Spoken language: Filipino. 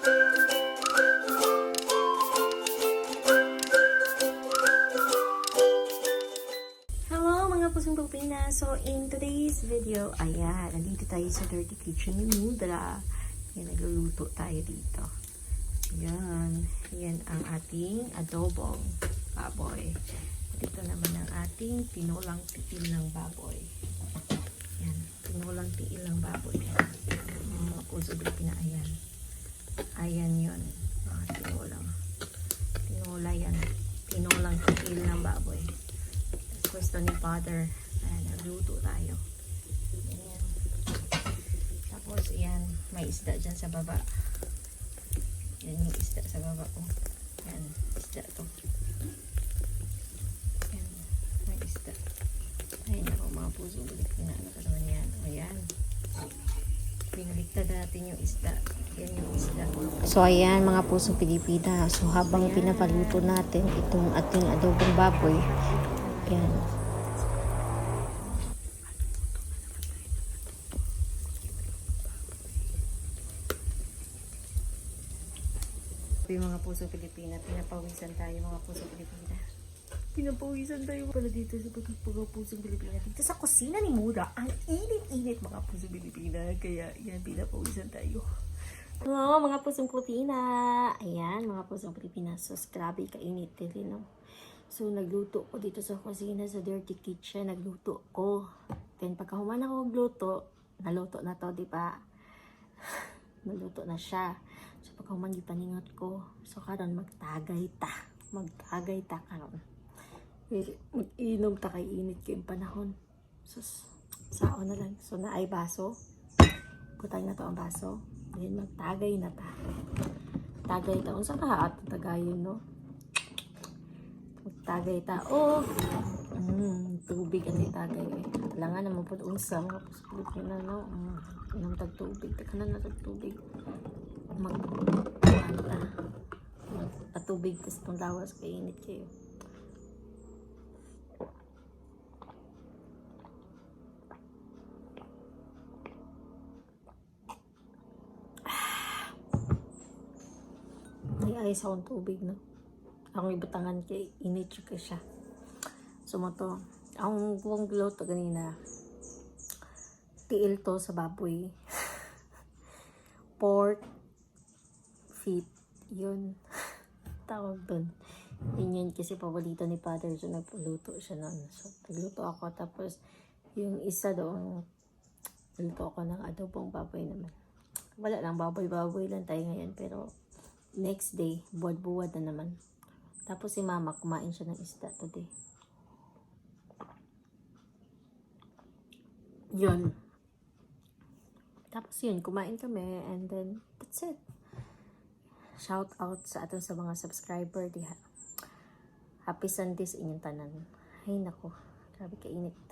Hello mga pusong Pilipinas! So in today's video, ayan, nandito tayo sa Dirty Kitchen ni Mudra. Ayan, nagluluto tayo dito. Ayan, ayan ang ating adobong baboy. Dito naman ang ating tinulang tiil ng baboy. Ayan, tinulang tiil ng baboy. Mga puso Pilipina, ayan. Ayan yun. Mga tinulang. Tinula yan. Tinulang tiil ng baboy pwesto ni Father. Ayan, nagluto tayo. Ayan. Tapos, ayan, may isda dyan sa baba. Yan yung isda sa baba ko. Ayan, isda to. Ayan, may isda. Ayan ako, mga puso. Balik na ano ka naman yan. Ayan. Pinaliktad natin yung isda. Yan yung isda. So ayan mga pusong Pilipina. So habang pinapaluto natin itong ating adobong baboy, yan. yung mga puso Pilipina. Pinapawisan tayo mga puso Pilipina. Pinapawisan tayo pala dito sa puso Pilipina. Dito sa kusina ni Mura, ang init-init mga puso Pilipina. Kaya yan, pinapawisan tayo. Hello mga pusong Pilipina. Ayan mga pusong Pilipina. So grabe kainit din no. So nagluto ko dito sa kusina sa dirty kitchen. Nagluto ko. Then pagkahuman ako magluto, naluto na to, di ba? naluto na siya. So pagkahuman yung paningot ko. So karon magtagay ta. Magtagay ta karon. Eh, Mag-inom ta kay init kayong panahon. So sao na lang. So naay baso. Kutay na to ang baso. Then magtagay na ta. Tagay ta. Unsa ka at tagayon no? Magtagay ta. Oh! Mm, tubig ang itagay eh. Kailangan naman po unsa mga na no. Mm, inom tag tubig. Takanan na tag tubig. Mag ano ta. Patubig tas itong lawas kay init kayo. Ayos akong tubig, no? Akong ibutangan kay init ka siya. So, mo to. Ang buong to kanina, tiil to sa baboy. Pork feet. Yun. Tawag dun. Yun yun kasi paborito ni Father. So, nagluto siya nun. So, nagluto ako. Tapos, yung isa doon, nagluto ako ng adobong baboy naman. Wala lang, baboy-baboy lang tayo ngayon. Pero, next day, buwad-buwad na naman. Tapos si mama, kumain siya ng isda today. Yun. Tapos yun, kumain kami and then that's it. Shout out sa aton sa mga subscriber diha. Happy Sunday sa inyong tanan. Ay nako, grabe kainit.